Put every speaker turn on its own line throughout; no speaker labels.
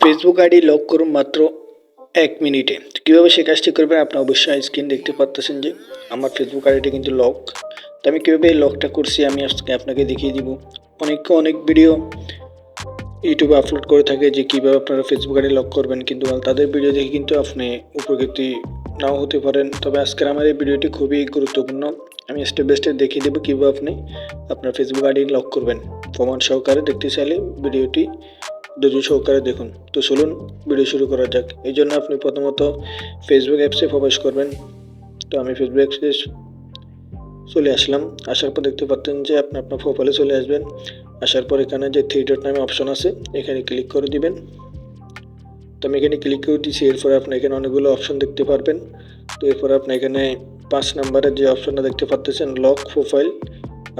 Facebook ID lock করুন মাত্র এক মিনিটে। কীভাবে সে কাজটি করবেন আপনি অবশ্যই স্ক্রিন দেখতে পাচ্ছেন যে আমার ফেসবুক আইডিটা কিন্তু লক তো আমি কীভাবে এই লকটা করছি আমি আজকে আপনাকে দেখিয়ে দিব। অনেকে অনেক ভিডিও ইউটিউবে আপলোড করে থাকে যে কীভাবে আপনারা ফেসবুক আইডি লক করবেন কিন্তু তাদের ভিডিও দেখে কিন্তু আপনি উপকৃতি নাও হতে পারেন। তবে আজকের আমার এই ভিডিওটি খুবই গুরুত্বপূর্ণ। আমি স্টেপ বাই স্টেপ দেখিয়ে দেবো কীভাবে আপনি আপনার ফেসবুক আইডি লক করবেন। প্রমাণ সহকারে দেখতে চাইলে ভিডিওটি ধৈর্য সহকারে দেখুন। তো চলুন, ভিডিও শুরু করা যাক। এই জন্য আপনি প্রথমত ফেসবুক অ্যাপসে প্রবেশ করবেন। তো আমি ফেসবুক অ্যাপসে চলে আসলাম। আসার পর দেখতে পাচ্ছেন যে আপনি আপনার প্রোফাইলে চলে আসবেন। আসার পর এখানে যে থ্রি ডট নামে অপশন আছে, এখানে ক্লিক করে দিবেন। তো আমি এখানে ক্লিক করে দিচ্ছি এরপরে আপনি এখানে অনেকগুলো অপশন দেখতে পারবেন। তো এরপরে আপনি এখানে পাঁচ নাম্বারের যে অপশনটা দেখতে পাচ্ছেন লক প্রোফাইল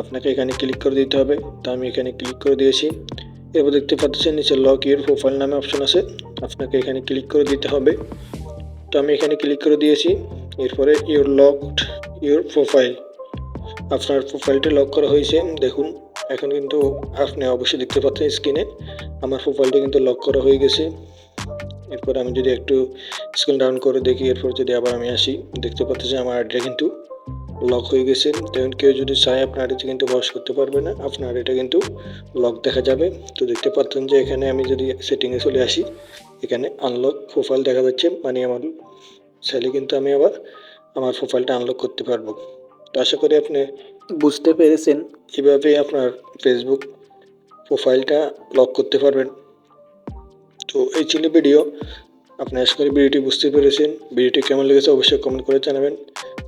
আপনাকে এখানে ক্লিক করে দিতে হবে। তো আমি এখানে ক্লিক করে দিয়েছি। এরপর দেখতে পাচ্ছেন নিচে লক ইউর প্রোফাইল নামে অপশন আছে। আপনাকে এখানে ক্লিক করে দিতে হবে। তো আমি এখানে ক্লিক করে দিয়েছি। এরপরে ইউর লকড ইউর প্রোফাইল আপনার প্রোফাইলটা লক করা হয়েছে। দেখুন, এখন কিন্তু আপনি অবশ্যই দেখতে পাচ্ছেন স্ক্রিনে আমার প্রোফাইলটা কিন্তু লক করা হয়ে গেছে। এরপর আমি যদি একটু স্ক্রিন ডাউন করে দেখি, এরপর যদি আবার আমি আসি, দেখতে পাচ্ছি যে আমার আইডিটা কিন্তু লক হয়ে গেছে। তেমন কেউ যদি চায়, আপনার আইডিতে কিন্তু বস করতে পারবে না। আপনার এটা কিন্তু লক দেখা যাবে। তো দেখতে পাচ্ছেন যে এখানে আমি যদি সেটিংয়ে চলে আসি, এখানে আনলক প্রোফাইল দেখা যাচ্ছে। মানে আমার চাইলে কিন্তু আমি আবার আমার প্রোফাইলটা আনলক করতে পারব। তো আশা করি আপনি বুঝতে পেরেছেন কীভাবে আপনার ফেসবুক প্রোফাইলটা লক করতে পারবেন। তো এই ছিল ভিডিও আপনি আশা করি ভিডিওটি বুঝতে পেরেছেন। ভিডিওটি কেমন লেগেছে অবশ্যই কমেন্ট করে জানাবেন।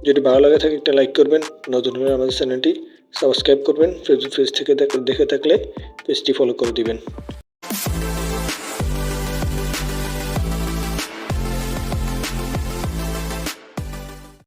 যদি ভালো লাগে থাকে একটা লাইক করবেন, নতুন হলে আমাদের চ্যানেলটি সাবস্ক্রাইব করবেন ফেসবুক পেজ থেকে দেখে থাকলে পেজটি ফলো করে দিবেন।